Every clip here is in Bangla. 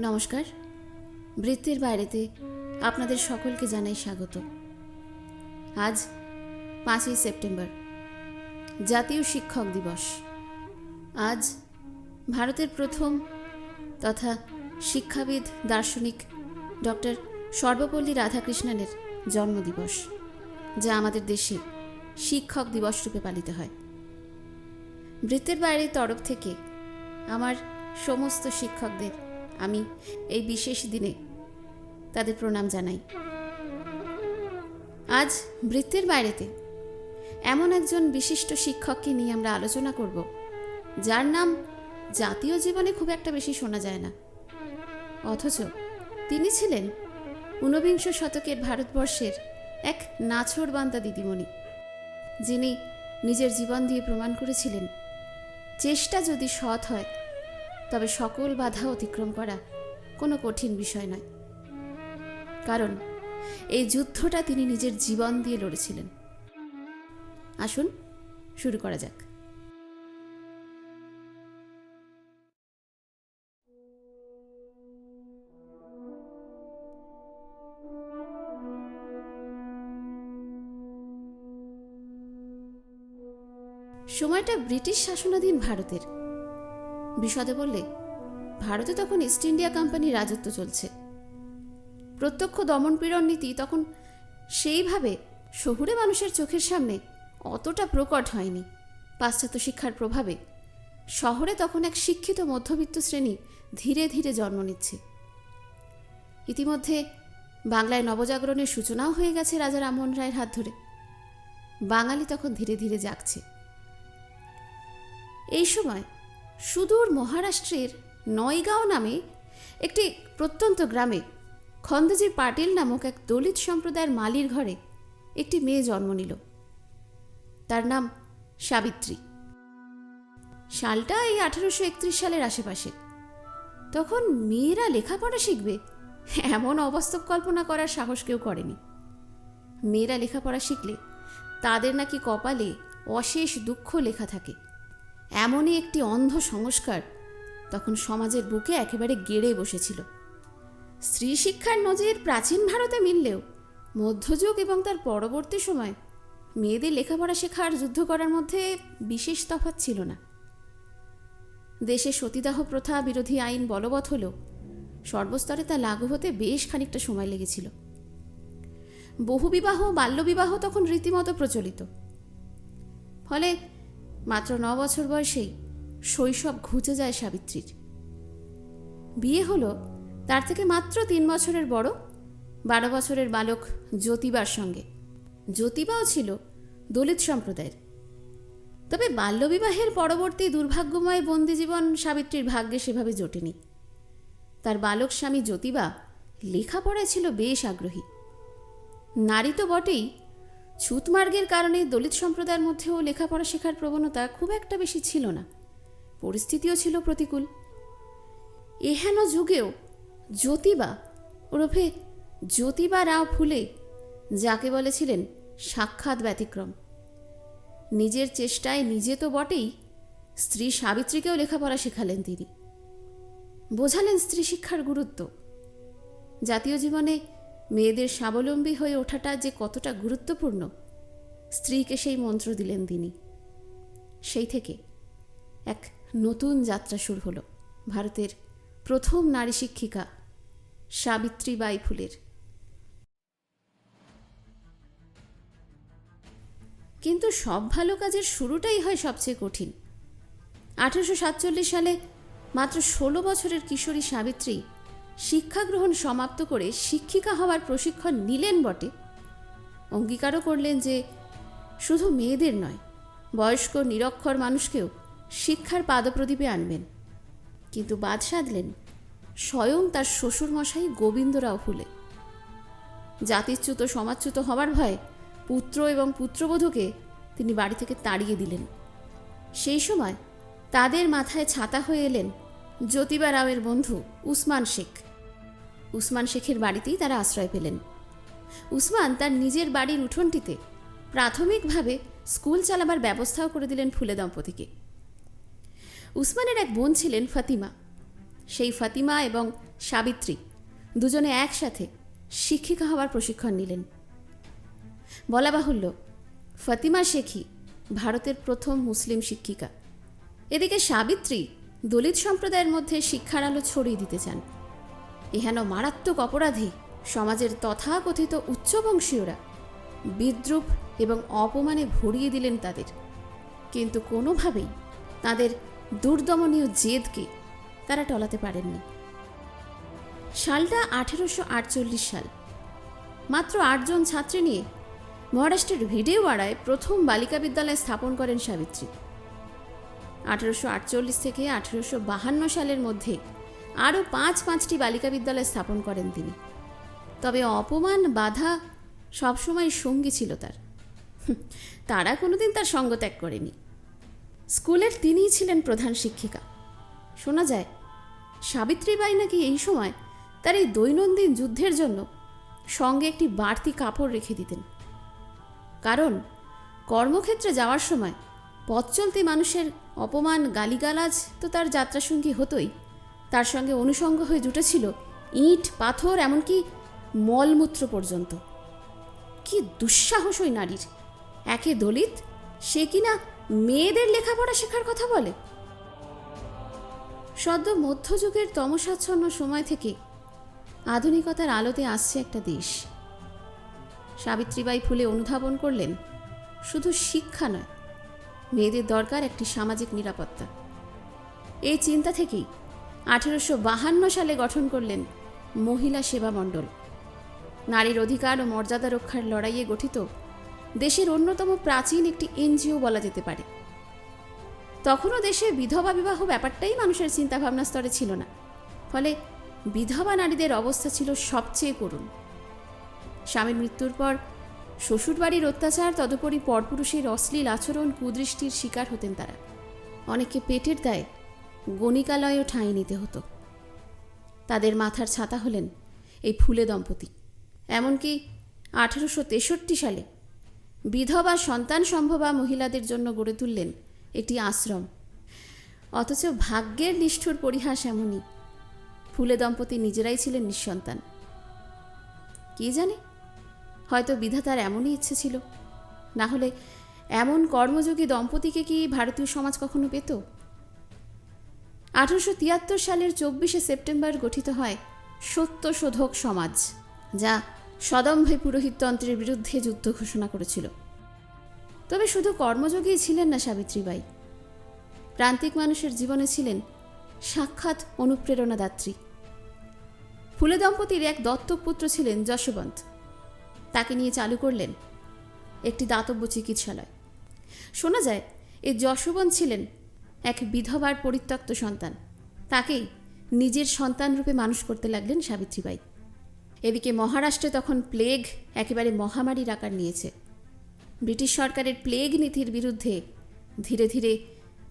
নমস্কার। বৃত্তির বাইরেতে আপনাদের সকলকে জানাই স্বাগত। আজ পাঁচই সেপ্টেম্বর, জাতীয় শিক্ষক দিবস। আজ ভারতের প্রথম তথা শিক্ষাবিদ, দার্শনিক ডক্টর সর্বপল্লী রাধাকৃষ্ণনের জন্মদিবস, যা আমাদের দেশে শিক্ষক দিবস রূপে পালিত হয়। বৃত্তের বাইরের তরফ থেকে আমার সমস্ত শিক্ষকদের আমি এই বিশেষ দিনে তাদের প্রণাম জানাই। আজ বৃত্তের বাইরেতে এমন একজন বিশিষ্ট শিক্ষককে নিয়ে আমরা আলোচনা করব, যার নাম জাতীয় জীবনে খুব একটা বেশি শোনা যায় না। অথচ তিনি ছিলেন ঊনবিংশ শতকের ভারতবর্ষের এক নাছোড়বান্দা দিদিমণি, যিনি নিজের জীবন দিয়ে প্রমাণ করেছিলেন, চেষ্টা যদি সৎ হয়, তবে সকল বাধা অতিক্রম করা কোনো কঠিন বিষয় নয়। কারণ এই যুদ্ধটা তিনি নিজের জীবন দিয়ে লড়েছিলেন। আসুন, শুরু করা যাক। সময়টা ব্রিটিশ শাসনাধীন ভারতের। বিশদে বললে, ভারতে তখন ইস্ট ইন্ডিয়া কোম্পানির রাজত্ব চলছে। প্রত্যক্ষ দমনপীড়ন নীতি তখন সেইভাবে শহুরে মানুষের চোখের সামনে অতটা প্রকট হয়নি। পাশ্চাত্য শিক্ষার প্রভাবে শহরে তখন এক শিক্ষিত মধ্যবিত্ত শ্রেণি ধীরে ধীরে জন্ম নিচ্ছে। ইতিমধ্যে বাংলায় নবজাগরণের সূচনাও হয়ে গেছে রাজা রামমোহন রায়ের হাত ধরে। বাঙালি তখন ধীরে ধীরে জাগছে। এই সময় সুদূর মহারাষ্ট্রের নয়গাঁও নামে একটি প্রত্যন্ত গ্রামে খন্দজি পাটিল নামক এক দলিত সম্প্রদায়ের মালির ঘরে একটি মেয়ে জন্ম নিল। তার নাম সাবিত্রী। সালটা এই আঠারোশো একত্রিশ সালের আশেপাশে। তখন মেয়েরা লেখাপড়া শিখবে, এমন অবাস্তব কল্পনা করার সাহস কেউ করেনি। মেয়েরা লেখাপড়া শিখলে তাদের নাকি কপালে অশেষ দুঃখ লেখা থাকে। এমনই একটি অন্ধ সংস্কার তখন সমাজের বুকে একেবারে গেড়ে বসেছিল। স্ত্রী শিক্ষার নজির প্রাচীন ভারতে মিললেও মধ্যযুগ এবং তার পরবর্তী সময় মেয়েদের লেখাপড়া শেখার যুদ্ধ করার মধ্যে বিশেষ তফাৎ ছিল না। দেশে সতীদাহ প্রথা বিরোধী আইন বলবৎ হলেও সর্বস্তরে তা লাগু হতে বেশ খানিকটা সময় লেগেছিল। বহুবিবাহ, বাল্যবিবাহ তখন রীতিমতো প্রচলিত। ফলে মাত্র ন বছর বয়সেই শৈশব ঘুচে যায় সাবিত্রীর। বিয়ে হলো তার থেকে মাত্র তিন বছরের বড়, বারো বছরের বালক জ্যোতিবার সঙ্গে। জ্যোতিবাও ছিল দলিত সম্প্রদায়ের। তবে বাল্যবিবাহের পরবর্তী দুর্ভাগ্যময় বন্দি জীবন সাবিত্রীর ভাগ্যে সেভাবে জোটেনি। তার বালক স্বামী জ্যোতিবা লেখাপড়ায় ছিল বেশ আগ্রহী। নারী তো বটেই ছুতমার্গের কারণে দলিত সম্প্রদায়ের মধ্যেও লেখাপড়া শেখার প্রবণতা খুব একটা বেশি ছিল না। পরিস্থিতিও ছিল প্রতিকূল। এহেন যুগেও জ্যোতিবা ওরফে জ্যোতিবা রাও ফুলে যাকে বলেছিলেন সাক্ষাৎ ব্যতিক্রম। নিজের চেষ্টায় নিজে তো বটেই স্ত্রী সাবিত্রীকেও লেখাপড়া শেখালেন তিনি। বোঝালেন স্ত্রী শিক্ষার গুরুত্ব। জাতীয় জীবনে মেয়েদের স্বাবলম্বী হয়ে ওঠাটা যে কতটা গুরুত্বপূর্ণ, স্ত্রীকে সেই মন্ত্র দিলেন তিনি। সেই থেকে এক নতুন যাত্রা শুরু হলো, ভারতের প্রথম নারী শিক্ষিকা সাবিত্রীবাই ফুলের। কিন্তু সব ভালো কাজের শুরুটাই হয় সবচেয়ে কঠিন। আঠারোশো সাতচল্লিশ সালে মাত্র ষোলো বছরের কিশোরী সাবিত্রী শিক্ষা গ্রহণ সমাপ্ত করে শিক্ষিকা হওয়ার প্রশিক্ষণ নিলেন বটে। অঙ্গীকারও করলেন যে, শুধু মেয়েদের নয়, বয়স্ক, নিরক্ষর মানুষকেও শিক্ষার পাদপ্রদীপে আনবেন। কিন্তু বাদ সাধলেন স্বয়ং তার শ্বশুরমশাই গোবিন্দরাও ফুলে। জাতিচ্যুত সমাজচ্যুত হওয়ার ভয়ে পুত্র এবং পুত্রবধূকে তিনি বাড়ি থেকে তাড়িয়ে দিলেন। সেই সময় তাদের মাথায় ছাতা হয়ে এলেন জ্যোতিবা রাওয়ের বন্ধু উসমান শেখ। উসমান শেখের বাড়িতেই তারা আশ্রয় পেলেন। উসমান তার নিজের বাড়ির উঠোনটিতে প্রাথমিকভাবে স্কুল চালাবার ব্যবস্থাও করে দিলেন ফুলে দম্পতিকে। উসমানের এক বোন ছিলেন ফাতিমা। সেই ফাতিমা এবং সাবিত্রী দুজনে একসাথে শিক্ষিকা হওয়ার প্রশিক্ষণ নিলেন। বলা বাহুল্য, ফাতিমা শেখি ভারতের প্রথম মুসলিম শিক্ষিকা। এদিকে সাবিত্রী দলিত সম্প্রদায়ের মধ্যে শিক্ষার আলো ছড়িয়ে দিতে চান। এহেন মারাত্মক অপরাধী, সমাজের তথাকথিত উচ্চবংশীয়রা। বিদ্রুপ এবং অপমানে ভরিয়ে দিলেন তাদের। কিন্তু কোনোভাবেই তাদের দুর্দমনীয় জেদকে তারা টলাতে পারেননি। সালটা আঠেরোশো আটচল্লিশ সাল। মাত্র আটজন ছাত্রী নিয়ে মহারাষ্ট্রের ভিডেওয়াড়ায় প্রথম বালিকা বিদ্যালয় স্থাপন করেন সাবিত্রী। আঠেরোশো আটচল্লিশ থেকে আঠেরোশো বাহান্ন সালের মধ্যে আরও পাঁচ পাঁচটি বালিকা বিদ্যালয় স্থাপন করেন তিনি। তবে অপমান, বাধা সবসময় সঙ্গী ছিল তার। তারা কোনোদিন তার সঙ্গ ত্যাগ করেনি। স্কুলের তিনিই ছিলেন প্রধান শিক্ষিকা। শোনা যায়, সাবিত্রীবাই নাকি এই সময় তার এই দৈনন্দিন যুদ্ধের জন্য সঙ্গে একটি বাড়তি কাপড় রেখে দিতেন। কারণ কর্মক্ষেত্রে যাওয়ার সময় পথ চলতি মানুষের অপমান, গালিগালাজ তো তার যাত্রাসঙ্গী হতোই। তার সঙ্গে অনুষঙ্গ হয়ে জুটেছিল ইট, পাথর, এমনকি মলমূত্র পর্যন্ত। কি দুঃসাহস ওই নারীর। একে দলিত, সে কিনা মেয়েদের লেখাপড়া শেখার কথা বলে? সদ্য মধ্যযুগের তমসাচ্ছন্ন সময় থেকে আধুনিকতার আলোতে আসছে একটা দেশ। সাবিত্রীবাই ফুলে অনুধাবন করলেন, শুধু শিক্ষা নয়, মেয়েদের দরকার একটি সামাজিক নিরাপত্তা। এই চিন্তা থেকেই আঠেরোশো বাহান্ন সালে গঠন করলেন মহিলা সেবা মণ্ডল। নারীর অধিকার ও মর্যাদা রক্ষার লড়াইয়ে গঠিত দেশের অন্যতম প্রাচীন একটি এনজিও বলা যেতে পারে। তখনও দেশে বিধবা বিবাহ ব্যাপারটাই মানুষের চিন্তাভাবনা স্তরে ছিল না। ফলে বিধবা নারীদের অবস্থা ছিল সবচেয়ে করুণ। স্বামীর মৃত্যুর পর শ্বশুরবাড়ির অত্যাচার, তদুপরি পরপুরুষের অশ্লীল আচরণ, কুদৃষ্টির শিকার হতেন তারা। অনেককে পেটের দায়ে গণিকালয়েও ঠাঁই নিতে হতো। তাদের মাথার ছাতা হলেন এই ফুলে দম্পতি। এমনকি আঠেরোশো তেষট্টি সালে বিধবা সন্তান সম্ভবা মহিলাদের জন্য গড়ে তুললেন একটি আশ্রম। অথচ ভাগ্যের নিষ্ঠুর পরিহাস এমনই। ফুলে দম্পতি নিজেরাই ছিলেন নিঃসন্তান। কে জানে? হয়তো বিধাতার এমনই ইচ্ছে ছিল। না হলে এমন কর্মযোগী দম্পতিকে কি ভারতীয় সমাজ কখনো পেত? আঠারোশো তিয়াত্তর সালের চব্বিশে সেপ্টেম্বর গঠিত হয় সত্যশোধক সমাজ, যা সদম্ভে পুরোহিততন্ত্রের বিরুদ্ধে যুদ্ধ ঘোষণা করেছিল। তবে শুধু কর্মযোগী ছিলেন না সাবিত্রীবাই। প্রান্তিক মানুষের জীবনে ছিলেন সাক্ষাৎ অনুপ্রেরণাদাত্রী। ফুলে দম্পতির এক দত্তক পুত্র ছিলেন যশবন্ত। তাকে নিয়ে চালু করলেন একটি দাতব্য চিকিৎসালয়। শোনা যায়, এই যশবন্ত ছিলেন এক বিধবার পরিত্যক্ত সন্তান। তাকেই নিজের সন্তান রূপে মানুষ করতে লাগলেন সাবিত্রীবাই। এদিকে মহারাষ্ট্রে তখন প্লেগ একেবারে মহামারীর আকার নিয়েছে। ব্রিটিশ সরকারের প্লেগ নীতির বিরুদ্ধে ধীরে ধীরে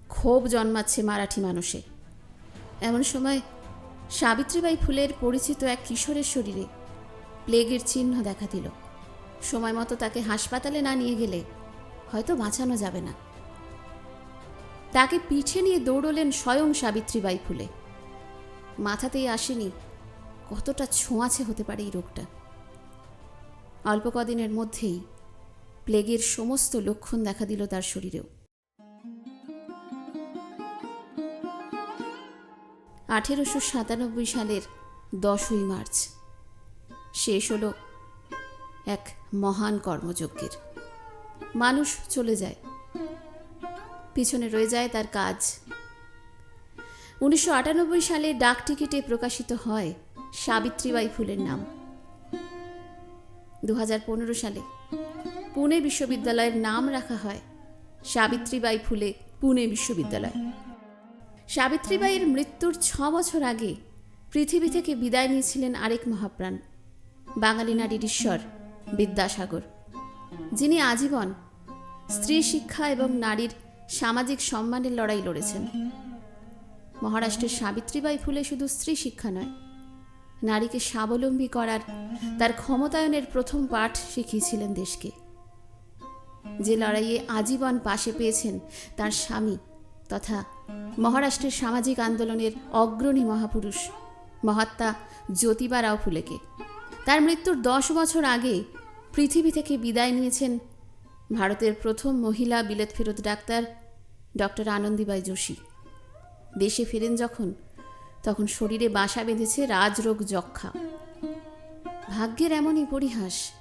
ক্ষোভ জন্মাচ্ছে মারাঠি মানুষে। এমন সময় সাবিত্রীবাই ফুলের পরিচিত এক কিশোরের শরীরে প্লেগের চিহ্ন দেখা দিল। সময় মতো তাকে হাসপাতালে না নিয়ে গেলে হয়তো বাঁচানো যাবে না। তাকে পিঠে নিয়ে দৌড়লেন স্বয়ং সাবিত্রীবাই ফুলে। মাথাতেই আসেনি কতটা ছোঁয়াছে হতে পারে এই রোগটা। অল্প কদিনের মধ্যেই প্লেগের সমস্ত লক্ষণ দেখা দিল তার শরীরেও। আঠেরোশো সাতানব্বই সালের দশই মার্চ। শেষ হলো এক মহান কর্মযজ্ঞের। মানুষ চলে যায়। পিছনে রয়ে যায় তার কাজ। উনিশশো আটানব্বই সালে ডাক টিকিটে প্রকাশিত হয় সাবিত্রীবাই ফুলের নাম। দু হাজার পনেরো সালে পুনে বিশ্ববিদ্যালয়ের নাম রাখা হয় সাবিত্রীবাই ফুলে পুনে বিশ্ববিদ্যালয়। সাবিত্রীবাইয়ের মৃত্যুর ছ বছর আগে পৃথিবী থেকে বিদায় নিয়েছিলেন আরেক মহাপ্রাণ, বাঙালি নারীর ঈশ্বর বিদ্যাসাগর, যিনি আজীবন স্ত্রী শিক্ষা এবং নারীর সামাজিক সম্মানের লড়াই লড়েছেন। মহারাষ্ট্রের সাবিত্রীবাই ফুলে শুধু স্ত্রী শিক্ষা নয়, নারীকে স্বাবলম্বী করার তার ক্ষমতায়নের প্রথম পাঠ শিখিয়েছিলেন দেশকে। যে লড়াইয়ে আজীবন পাশে পেয়েছেন তার স্বামী তথা মহারাষ্ট্রের সামাজিক আন্দোলনের অগ্রণী মহাপুরুষ মহাত্মা জ্যোতিবা রাও ফুলেকে। তার মৃত্যুর দশ বছর আগে পৃথিবী থেকে বিদায় নিয়েছেন ভারতের প্রথম মহিলা বিলেত ফেরত ডাক্তার ডক্টর আনন্দীবাই যোশী। দেশে ফেরেন যখন, তখন শরীরে বাসা বেঁধেছে রাজরোগ যক্ষা ভাগ্যের এমনই পরিহাস,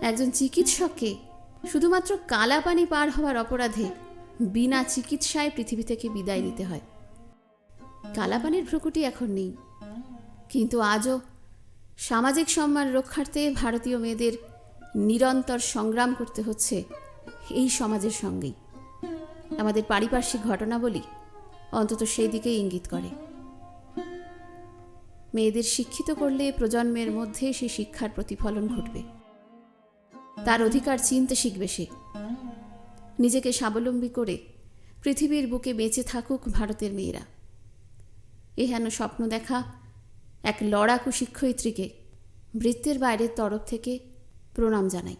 একজন চিকিৎসককে শুধুমাত্র কালাপানি পার হওয়ার অপরাধে বিনা চিকিৎসায় পৃথিবী থেকে বিদায় নিতে হয়। কালাপানির ভ্রুকুটি এখন নেই। কিন্তু আজও সামাজিক সম্মান রক্ষার্থে ভারতীয় মেয়েদের নিরন্তর সংগ্রাম করতে হচ্ছে এই সমাজের সঙ্গেই। আমাদের পারিপার্শ্বিক ঘটনাবলী অন্তত সেই দিকেই ইঙ্গিত করে। মেয়েদের শিক্ষিত করলে প্রজন্মের মধ্যে সে শিক্ষার প্রতিফলন ঘটবে। তার অধিকার চিনতে শিখবে সে। নিজেকে স্বাবলম্বী করে পৃথিবীর বুকে বেঁচে থাকুক ভারতের মেয়েরা। এহেন স্বপ্ন দেখা এক লড়াকু শিক্ষয়িত্রীকে বৃত্তের বাইরের তরফ থেকে প্রণাম জানাই।